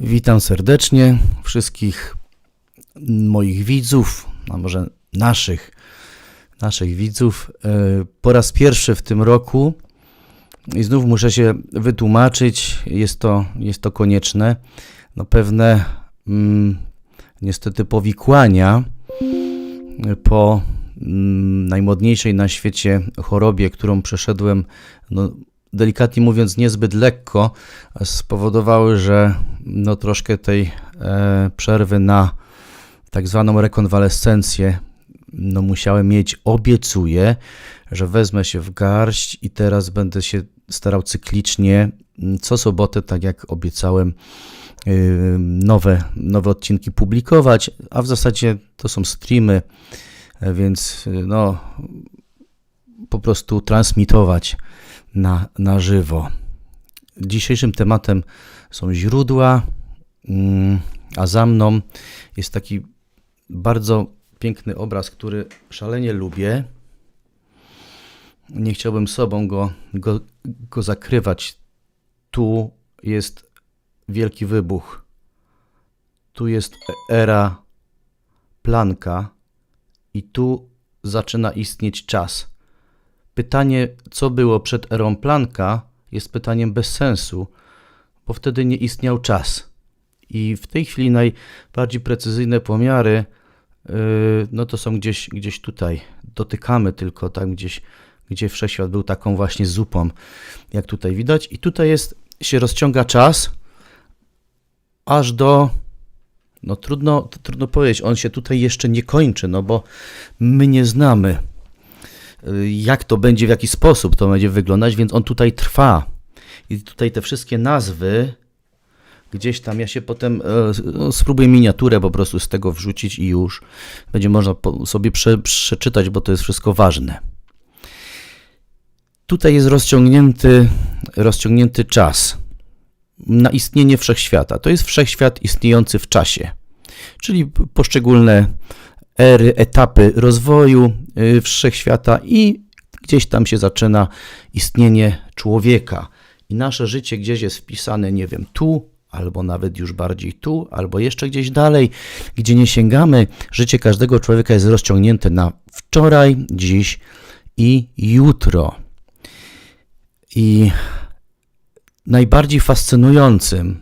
Witam serdecznie wszystkich moich widzów, a może naszych, naszych widzów. E, Po raz pierwszy w tym roku i znów muszę się wytłumaczyć, jest to, jest to konieczne. No pewne mm, niestety powikłania po mm, najmodniejszej na świecie chorobie, którą przeszedłem, no, delikatnie mówiąc, niezbyt lekko, spowodowały, że no, troszkę tej e, przerwy na tak zwaną rekonwalescencję no, musiałem mieć. Obiecuję, że wezmę się w garść i teraz będę się starał cyklicznie, co sobotę, tak jak obiecałem, y, nowe, nowe odcinki publikować, a w zasadzie to są streamy, e, więc y, no, po prostu transmitować na, na żywo. Dzisiejszym tematem są źródła, mm, a za mną jest taki bardzo piękny obraz, który szalenie lubię. Nie chciałbym sobą go, go, go zakrywać. Tu jest wielki wybuch. Tu jest era Planka i tu zaczyna istnieć czas. Pytanie, co było przed erą Planka, jest pytaniem bez sensu, bo wtedy nie istniał czas. I w tej chwili najbardziej precyzyjne pomiary, yy, no to są gdzieś, gdzieś tutaj. Dotykamy tylko tam gdzieś, gdzie wszechświat był taką właśnie zupą, jak tutaj widać. I tutaj jest, się rozciąga czas aż do, no trudno, trudno powiedzieć, on się tutaj jeszcze nie kończy, no bo my nie znamy jak to będzie, w jaki sposób to będzie wyglądać, więc on tutaj trwa. I tutaj te wszystkie nazwy, gdzieś tam, ja się potem e, no, spróbuję miniaturę po prostu z tego wrzucić i już będzie można sobie prze, przeczytać, bo to jest wszystko ważne. Tutaj jest rozciągnięty, rozciągnięty czas na istnienie wszechświata. To jest wszechświat istniejący w czasie, czyli poszczególne ery, etapy rozwoju y, wszechświata i gdzieś tam się zaczyna istnienie człowieka. I nasze życie gdzieś jest wpisane, nie wiem, tu, albo nawet już bardziej tu, albo jeszcze gdzieś dalej, gdzie nie sięgamy. Życie każdego człowieka jest rozciągnięte na wczoraj, dziś i jutro. I najbardziej fascynującym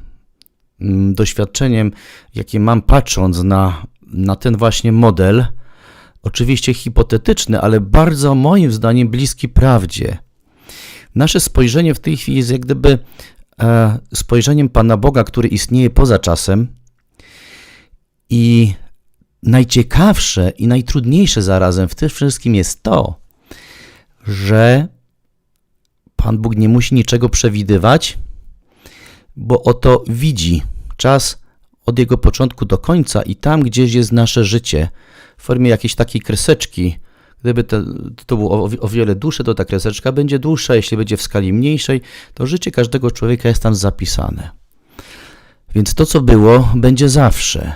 mm, doświadczeniem, jakie mam patrząc na, na ten właśnie model, oczywiście hipotetyczny, ale bardzo moim zdaniem bliski prawdzie. Nasze spojrzenie w tej chwili jest jak gdyby e, spojrzeniem Pana Boga, który istnieje poza czasem. I najciekawsze i najtrudniejsze zarazem w tym wszystkim jest to, że Pan Bóg nie musi niczego przewidywać, bo oto widzi czas od jego początku do końca i tam gdzieś jest nasze życie w formie jakiejś takiej kreseczki. Gdyby to, to było o, o wiele dłuższe, to ta kreseczka będzie dłuższa. Jeśli będzie w skali mniejszej, to życie każdego człowieka jest tam zapisane. Więc to, co było, będzie zawsze.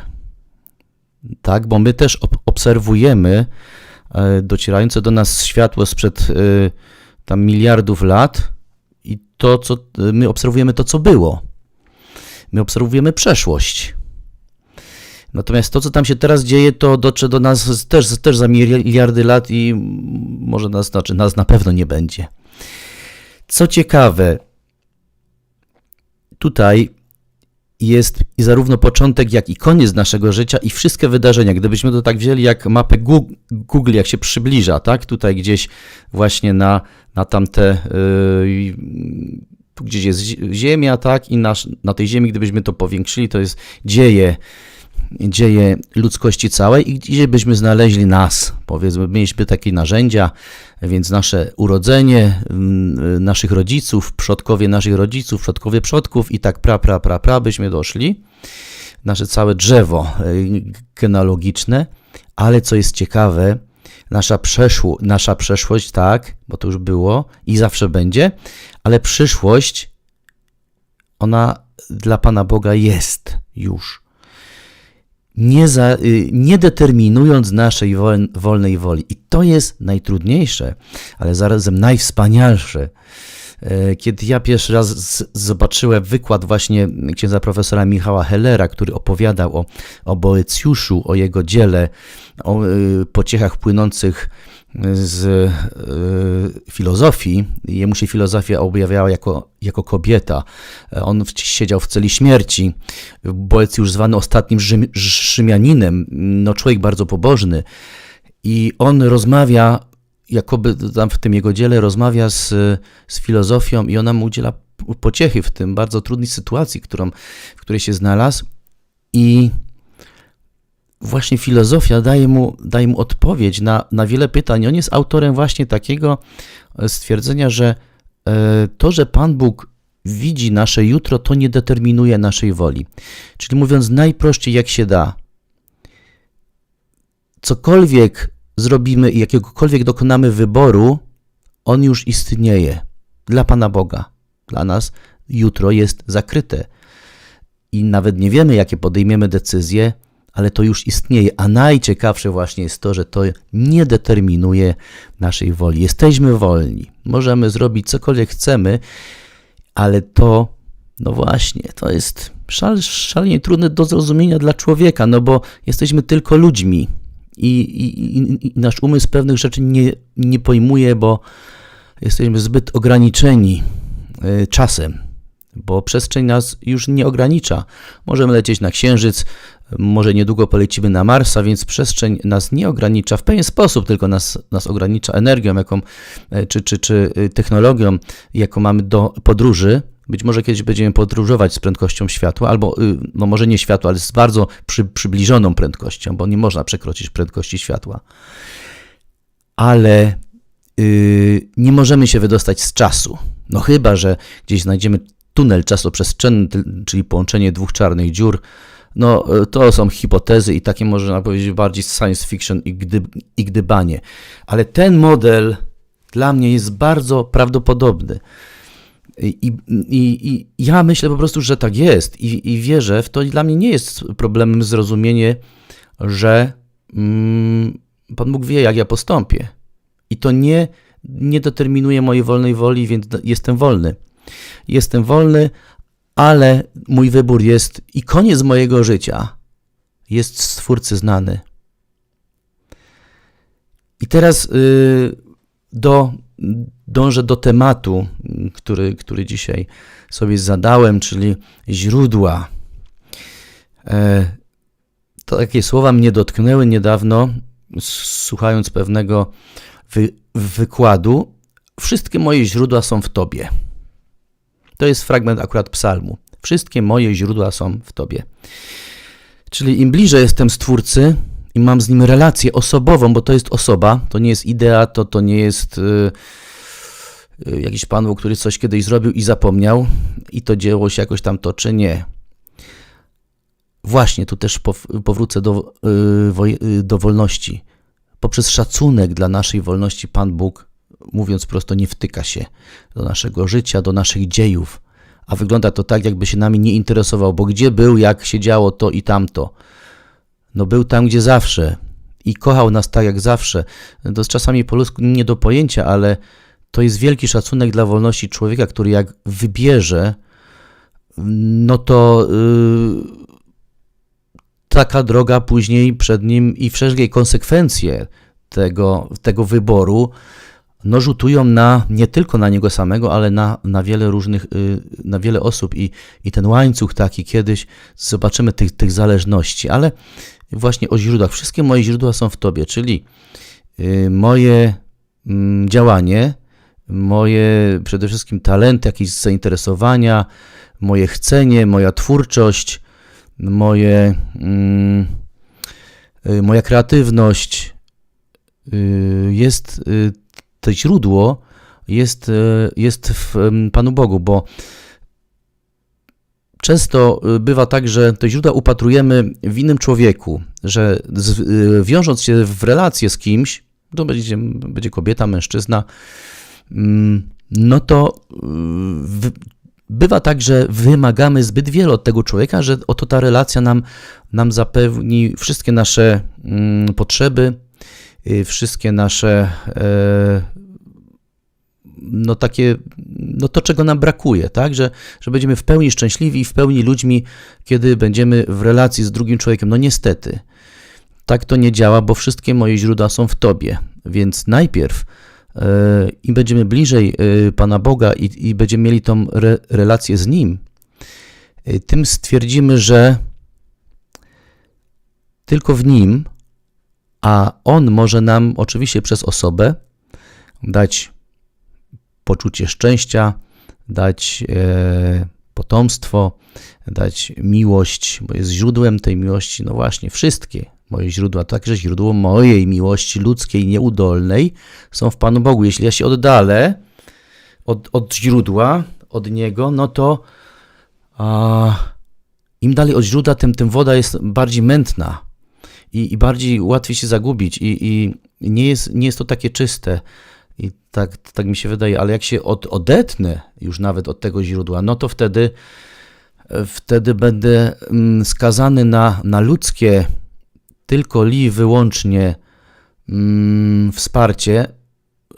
Tak, bo my też ob obserwujemy e, docierające do nas światło sprzed e, tam miliardów lat i to, co my obserwujemy, to, co było. My obserwujemy przeszłość. Natomiast to, co tam się teraz dzieje, to dotrze do nas też, też za miliardy lat i może nas, znaczy nas na pewno nie będzie. Co ciekawe, tutaj jest i zarówno początek, jak i koniec naszego życia i wszystkie wydarzenia. Gdybyśmy to tak wzięli jak mapę Google, jak się przybliża, tak? Tutaj gdzieś właśnie na, na tamte, yy, tu gdzieś jest Ziemia, tak? I nasz, na tej Ziemi, gdybyśmy to powiększyli, to jest dzieje, dzieje ludzkości całej i gdzie byśmy znaleźli nas, powiedzmy, mieliśmy takie narzędzia, więc nasze urodzenie, mm, naszych rodziców, przodkowie naszych rodziców, przodkowie przodków i tak pra, pra, pra, pra byśmy doszli, nasze całe drzewo y, genealogiczne, ale co jest ciekawe, nasza, przeszło, nasza przeszłość, tak, bo to już było i zawsze będzie, ale przyszłość, ona dla Pana Boga jest już nie, za, nie determinując naszej wolnej woli. I to jest najtrudniejsze, ale zarazem najwspanialsze E, Kiedy ja pierwszy raz zobaczyłem wykład właśnie księdza profesora Michała Hellera, który opowiadał o, o Boecjuszu, o jego dziele, o y, pociechach płynących z y, filozofii, jemu się filozofia objawiała jako, jako kobieta. E, On w- siedział w celi śmierci. Boecjusz zwany ostatnim Rzym, Rzymianinem, no człowiek bardzo pobożny. I on rozmawia, jakoby tam w tym jego dziele rozmawia z, z filozofią i ona mu udziela pociechy w tym bardzo trudnej sytuacji, którą, w której się znalazł. I właśnie filozofia daje mu, daje mu odpowiedź na, na wiele pytań. On jest autorem właśnie takiego e, stwierdzenia, że e, to, że Pan Bóg widzi nasze jutro, to nie determinuje naszej woli. Czyli mówiąc najprościej, jak się da, cokolwiek zrobimy i jakiegokolwiek dokonamy wyboru, on już istnieje dla Pana Boga. Dla nas jutro jest zakryte. I nawet nie wiemy, jakie podejmiemy decyzje, ale to już istnieje. A najciekawsze właśnie jest to, że to nie determinuje naszej woli. Jesteśmy wolni. Możemy zrobić cokolwiek chcemy, ale to, no właśnie, to jest szal, szalenie trudne do zrozumienia dla człowieka, no bo jesteśmy tylko ludźmi i, i, i, nasz umysł pewnych rzeczy nie, nie pojmuje, bo jesteśmy zbyt ograniczeni y, czasem, bo przestrzeń nas już nie ogranicza. Możemy lecieć na Księżyc, może niedługo polecimy na Marsa, więc przestrzeń nas nie ogranicza w pewien sposób, tylko nas, nas ogranicza energią, jaką, e, czy, czy, czy y, technologią, jaką mamy do podróży. Być może kiedyś będziemy podróżować z prędkością światła, albo y, no może nie światła, ale z bardzo przy, przybliżoną prędkością, bo nie można przekroczyć prędkości światła. Ale y, nie możemy się wydostać z czasu. No chyba, że gdzieś znajdziemy tunel czasoprzestrzenny, czyli połączenie dwóch czarnych dziur. No, y, to są hipotezy i takie można powiedzieć bardziej science fiction i, gdy, i gdybanie. Ale ten model dla mnie jest bardzo prawdopodobny. I, i, I ja myślę po prostu, że tak jest i, i wierzę w to. I dla mnie nie jest problemem zrozumienie, że mm, Pan Bóg wie, jak ja postąpię. I to nie, nie determinuje mojej wolnej woli, więc jestem wolny. Jestem wolny, ale mój wybór jest i koniec mojego życia jest Stwórcy znany. I teraz y, do, dążę do tematu, który, który dzisiaj sobie zadałem, czyli źródła. E, takie słowa mnie dotknęły niedawno, słuchając pewnego wy, wykładu. Wszystkie moje źródła są w Tobie. To jest fragment akurat psalmu. Wszystkie moje źródła są w Tobie. Czyli im bliżej jestem Stwórcy i mam z Nim relację osobową, bo to jest osoba, to nie jest idea, to, to nie jest y, y, jakiś Pan Bóg, który coś kiedyś zrobił i zapomniał i to dzieło się jakoś tam toczy, nie. Właśnie, tu też pow- powrócę do, y, woj- y, do wolności. Poprzez szacunek dla naszej wolności Pan Bóg, mówiąc prosto, nie wtyka się do naszego życia, do naszych dziejów. A wygląda to tak, jakby się nami nie interesował, bo gdzie był, jak się działo to i tamto. No był tam, gdzie zawsze i kochał nas tak jak zawsze. To jest czasami po ludzku nie do pojęcia, ale to jest wielki szacunek dla wolności człowieka, który jak wybierze, no to yy, taka droga później przed nim i wszelkie konsekwencje tego, tego wyboru no, rzutują na, nie tylko na niego samego, ale na, na wiele różnych, y, na wiele osób i, i ten łańcuch taki kiedyś zobaczymy tych, tych zależności, ale właśnie o źródłach. Wszystkie moje źródła są w Tobie, czyli y, moje mm, działanie, moje przede wszystkim talenty, jakieś zainteresowania, moje chcenie, moja twórczość, moje, mm, y, moja kreatywność jest to źródło jest, y, jest w Panu Bogu, bo często y, bywa tak, że te źródła upatrujemy w innym człowieku, że z, y, wiążąc się w relację z kimś, to będzie, będzie kobieta, mężczyzna, mm, no to w, bywa tak, że wymagamy zbyt wiele od tego człowieka, że oto ta relacja nam, nam zapewni wszystkie nasze mm, potrzeby, wszystkie nasze e, no takie, no to czego nam brakuje, tak? Że, że będziemy w pełni szczęśliwi i w pełni ludźmi, kiedy będziemy w relacji z drugim człowiekiem. No niestety, tak to nie działa, bo wszystkie moje źródła są w Tobie. Więc najpierw yy, im będziemy bliżej yy, Pana Boga i, i będziemy mieli tą re, relację z Nim, tym stwierdzimy, że tylko w Nim, a On może nam oczywiście przez osobę dać poczucie szczęścia, dać e, potomstwo, dać miłość, bo jest źródłem tej miłości, no właśnie, wszystkie moje źródła, także źródło mojej miłości ludzkiej, nieudolnej, są w Panu Bogu. Jeśli ja się oddalę od, od źródła, od Niego, no to a, im dalej od źródła, tym, tym woda jest bardziej mętna i, i bardziej łatwiej się zagubić i, i nie, jest, nie jest to takie czyste. I tak, tak mi się wydaje, ale jak się od, odetnę już nawet od tego źródła, no to wtedy, wtedy będę mm, skazany na, na ludzkie, tylko li wyłącznie mm, wsparcie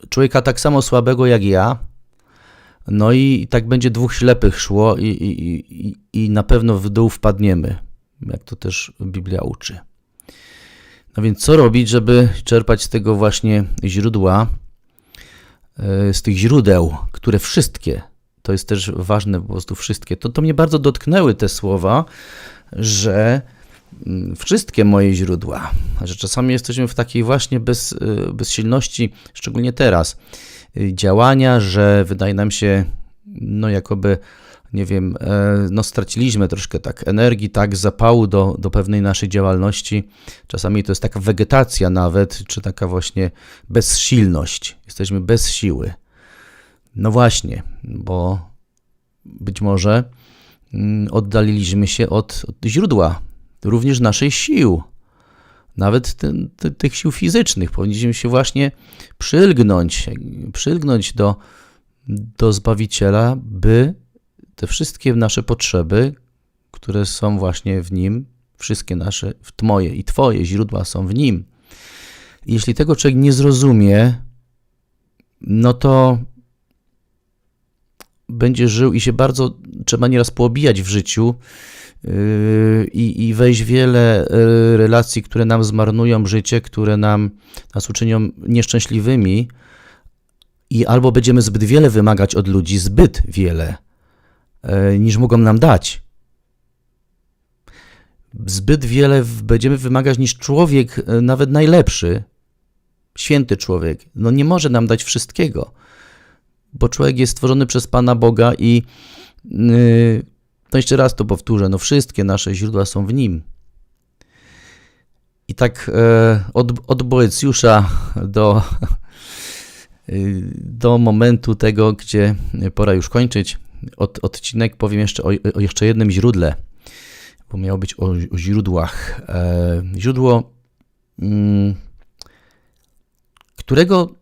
człowieka tak samo słabego jak ja. No i tak będzie dwóch ślepych szło i, i, i, i na pewno w dół wpadniemy, jak to też Biblia uczy. No więc co robić, żeby czerpać z tego właśnie źródła? E, z tych źródeł, które wszystkie, to jest też ważne po prostu wszystkie, to, to mnie bardzo dotknęły te słowa, że mm, wszystkie moje źródła, że czasami jesteśmy w takiej właśnie bez, e, bezsilności, szczególnie teraz, e, działania, że wydaje nam się, no jakoby nie wiem, e, no straciliśmy troszkę tak energii, tak zapału do, do pewnej naszej działalności. Czasami to jest taka wegetacja nawet, czy taka właśnie bezsilność. Jesteśmy bez siły. No właśnie, bo być może mm, oddaliliśmy się od, od źródła również naszej sił, nawet ty, tych sił fizycznych. Powinniśmy się właśnie przylgnąć, przylgnąć do, do Zbawiciela, by te wszystkie nasze potrzeby, które są właśnie w Nim, wszystkie nasze, moje i Twoje źródła są w Nim. Jeśli tego człowiek nie zrozumie, no to będzie żył i się bardzo trzeba nieraz poobijać w życiu yy, i, wejść w wiele yy, relacji, które nam zmarnują życie, które nam nas uczynią nieszczęśliwymi i albo będziemy zbyt wiele wymagać od ludzi, zbyt wiele, niż mogą nam dać. Zbyt wiele będziemy wymagać niż człowiek, e, nawet najlepszy, święty człowiek. No nie może nam dać wszystkiego, bo człowiek jest stworzony przez Pana Boga i yy, no jeszcze raz to powtórzę, no wszystkie nasze źródła są w Nim. I tak e, od, od Boecjusza do, do momentu tego, gdzie pora już kończyć, od, odcinek powiem jeszcze o, o, jeszcze jednym źródle, bo miało być o, o źródłach. E, źródło, mm, którego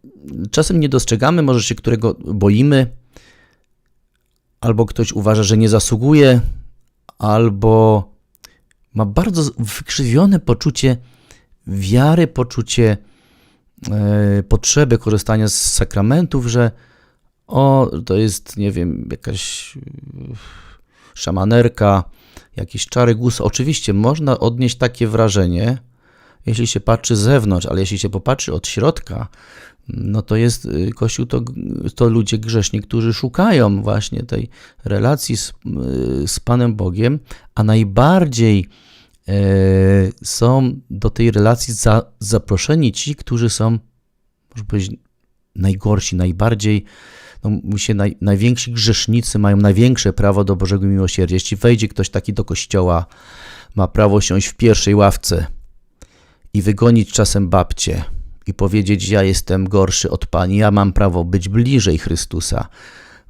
czasem nie dostrzegamy, może się którego boimy, albo ktoś uważa, że nie zasługuje, albo ma bardzo wykrzywione poczucie wiary, poczucie e, potrzeby korzystania z sakramentów, że o, to jest, nie wiem, jakaś e, szamanerka, jakiś czary głos. Oczywiście można odnieść takie wrażenie, jeśli się patrzy z zewnątrz, ale jeśli się popatrzy od środka, no to jest e, Kościół to, to ludzie grzeszni, którzy szukają właśnie tej relacji z, e, z Panem Bogiem, a najbardziej e, są do tej relacji za, zaproszeni ci, którzy są, można powiedzieć, najgorsi, najbardziej no, się naj, najwięksi grzesznicy mają największe prawo do Bożego miłosierdzia. Jeśli wejdzie ktoś taki do kościoła, ma prawo siąść w pierwszej ławce i wygonić czasem babcię i powiedzieć: Ja jestem gorszy od pani, ja mam prawo być bliżej Chrystusa,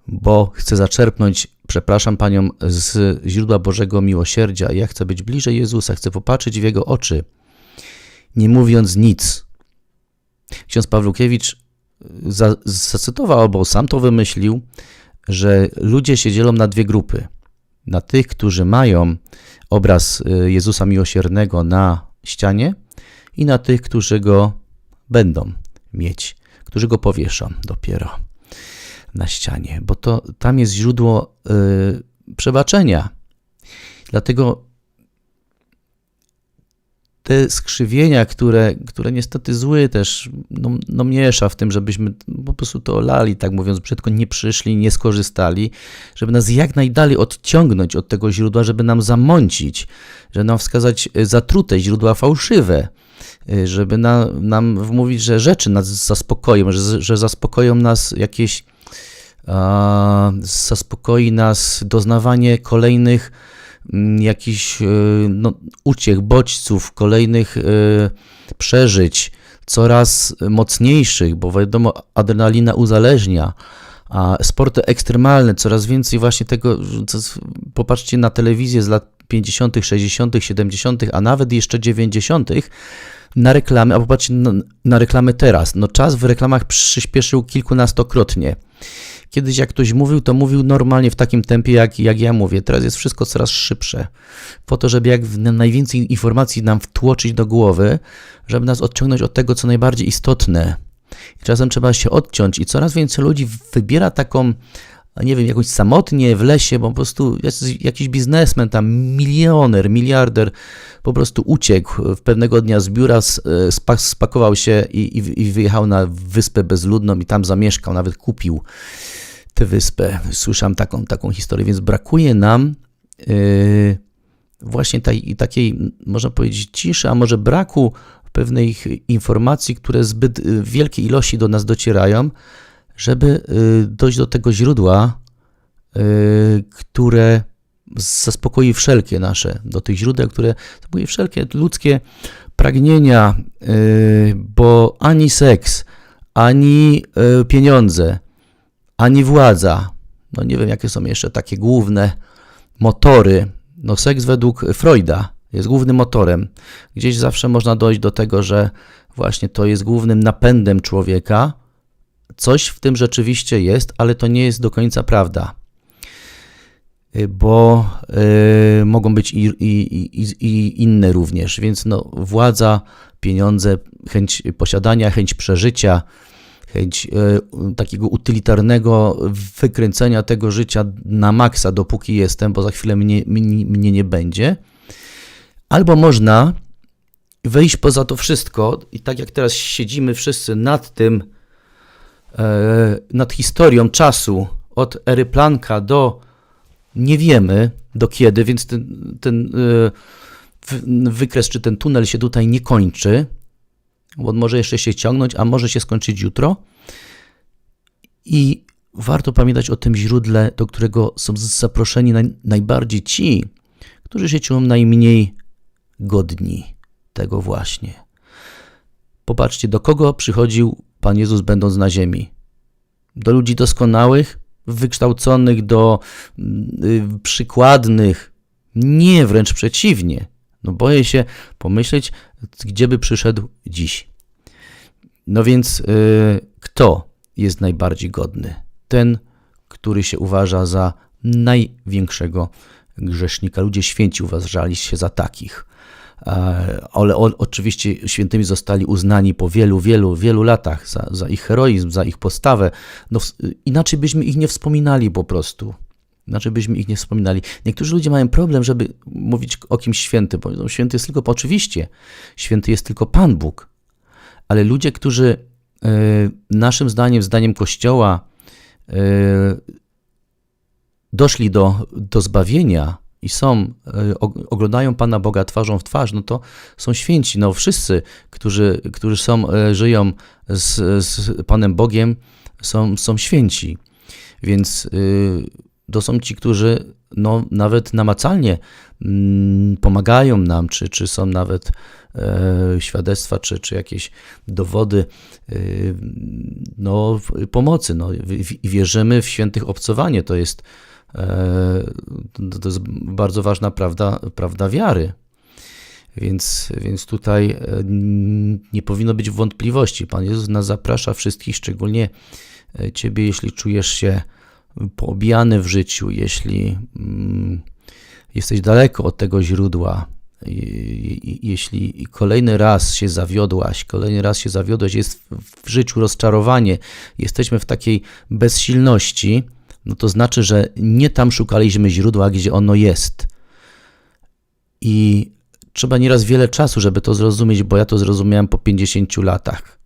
bo chcę zaczerpnąć, przepraszam panią, z źródła Bożego miłosierdzia. Ja chcę być bliżej Jezusa, chcę popatrzeć w jego oczy, nie mówiąc nic. Ksiądz Pawlukiewicz zacytował albo sam to wymyślił, że ludzie się dzielą na dwie grupy. Na tych, którzy mają obraz y, Jezusa Miłosiernego na ścianie i na tych, którzy go będą mieć, którzy go powieszą dopiero. na ścianie, bo to tam jest źródło y, przebaczenia. Dlatego te skrzywienia, które, które niestety zły też no, no miesza w tym, żebyśmy po prostu to olali, tak mówiąc brzydko, nie przyszli, nie skorzystali, żeby nas jak najdalej odciągnąć od tego źródła, żeby nam zamącić, żeby nam wskazać zatrute źródła fałszywe, żeby na, nam wmówić, że rzeczy nas zaspokoją, że, że zaspokoją nas jakieś, a, zaspokoi nas doznawanie kolejnych jakichś e, no, uciech, bodźców, kolejnych e, przeżyć, coraz mocniejszych, bo wiadomo, adrenalina uzależnia, a sporty ekstremalne, coraz więcej właśnie tego, co, popatrzcie na telewizję z lat 50., 60., 70., a nawet jeszcze 90., na reklamy, a popatrzcie na, na reklamy teraz. No czas w reklamach przyspieszył kilkunastokrotnie. Kiedyś jak ktoś mówił, to mówił normalnie w takim tempie, jak, jak ja mówię. Teraz jest wszystko coraz szybsze. Po to, żeby jak najwięcej informacji nam wtłoczyć do głowy, żeby nas odciągnąć od tego, co najbardziej istotne. I czasem trzeba się odciąć i coraz więcej ludzi wybiera taką nie wiem, jakoś samotnie w lesie, bo po prostu jakiś biznesmen, tam milioner, miliarder po prostu uciekł w pewnego dnia z biura, spakował się i, i, i wyjechał na wyspę bezludną i tam zamieszkał, nawet kupił tę wyspę. Słyszałem taką, taką historię, więc brakuje nam yy, właśnie tej, takiej, można powiedzieć, ciszy, a może braku pewnych informacji, które zbyt y, wielkiej ilości do nas docierają, żeby y, dojść do tego źródła, y, które zaspokoi wszelkie nasze, do tych źródeł, które zaspokoi wszelkie ludzkie pragnienia, bo ani seks, ani pieniądze, ani władza. No nie wiem, jakie są jeszcze takie główne motory. No seks według Freuda jest głównym motorem. Gdzieś zawsze można dojść do tego, że właśnie to jest głównym napędem człowieka. Coś w tym rzeczywiście jest, ale to nie jest do końca prawda. Y, bo y, mogą być i, i, i, i, inne również, więc no, władza, pieniądze, chęć posiadania, chęć przeżycia, chęć e, takiego utylitarnego wykręcenia tego życia na maksa, dopóki jestem, bo za chwilę mnie, mnie, mnie nie będzie. Albo można wejść poza to wszystko i tak jak teraz siedzimy wszyscy nad tym, nad historią czasu, od ery Planka do nie wiemy do kiedy, więc ten, ten e, wykres czy ten tunel się tutaj nie kończy bo on może jeszcze się ciągnąć, a może się skończyć jutro. I warto pamiętać o tym źródle, do którego są zaproszeni naj, najbardziej ci, którzy się czują najmniej godni tego właśnie. Popatrzcie, do kogo przychodził Pan Jezus, będąc na ziemi? Do ludzi doskonałych, wykształconych, do y, przykładnych. Nie, wręcz przeciwnie. No boję się pomyśleć, gdzie by przyszedł dziś. No więc yy, kto jest najbardziej godny? Ten, który się uważa za największego grzesznika. Ludzie święci uważali się za takich. E, ale oczywiście świętymi zostali uznani po wielu, wielu, wielu latach za, za ich heroizm, za ich postawę. No, inaczej byśmy ich nie wspominali po prostu. Znaczy byśmy ich nie wspominali. Niektórzy ludzie mają problem, żeby mówić o kimś świętym. Powiedzą, święty jest tylko, oczywiście, święty jest tylko Pan Bóg. Ale ludzie, którzy y, naszym zdaniem, zdaniem Kościoła, y, doszli do, do zbawienia i są, y, oglądają Pana Boga twarzą w twarz, no to są święci. No wszyscy, którzy, którzy są, żyją z, z Panem Bogiem, są, są święci. Więc to są ci, którzy no, nawet namacalnie mm, pomagają nam, czy, czy są nawet e, świadectwa, czy, czy jakieś dowody e, no, pomocy. No, I wierzymy w świętych obcowanie. To jest, e, to jest bardzo ważna prawda, prawda wiary. Więc, więc tutaj e, nie powinno być wątpliwości. Pan Jezus nas zaprasza wszystkich, szczególnie e, Ciebie, jeśli czujesz się poobijany w życiu, jeśli mm, jesteś daleko od tego źródła, Jeśli kolejny raz się zawiodłaś, kolejny raz się zawiodłeś, jest w życiu rozczarowanie, jesteśmy w takiej bezsilności, no to znaczy, że nie tam szukaliśmy źródła, gdzie ono jest. I trzeba nieraz wiele czasu, żeby to zrozumieć, bo ja to zrozumiałem po 50 latach.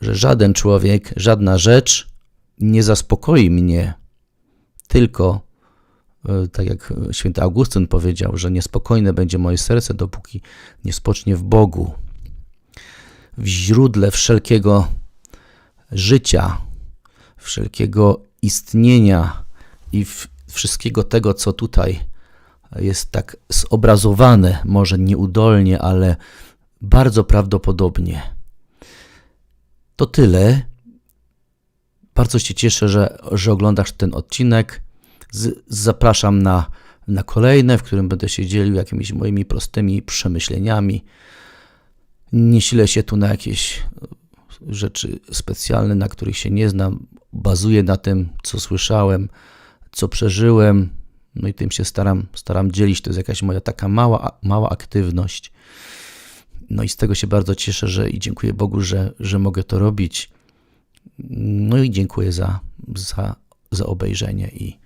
Że żaden człowiek, żadna rzecz nie zaspokoi mnie, tylko e, tak jak święty Augustyn powiedział, że niespokojne będzie moje serce, dopóki nie spocznie w Bogu. W źródle wszelkiego życia, wszelkiego istnienia i wszystkiego tego, co tutaj jest tak zobrazowane, może nieudolnie, ale bardzo prawdopodobnie. To tyle. Bardzo się cieszę, że, że oglądasz ten odcinek. Z, zapraszam na, na kolejne, w którym będę się dzielił jakimiś moimi prostymi przemyśleniami. Nie silę się tu na jakieś rzeczy specjalne, na których się nie znam. Bazuję na tym, co słyszałem, co przeżyłem. No i tym się staram, staram dzielić. To jest jakaś moja taka mała, mała aktywność. No i z tego się bardzo cieszę, że i dziękuję Bogu, że, że mogę to robić. No i dziękuję za, za, za obejrzenie i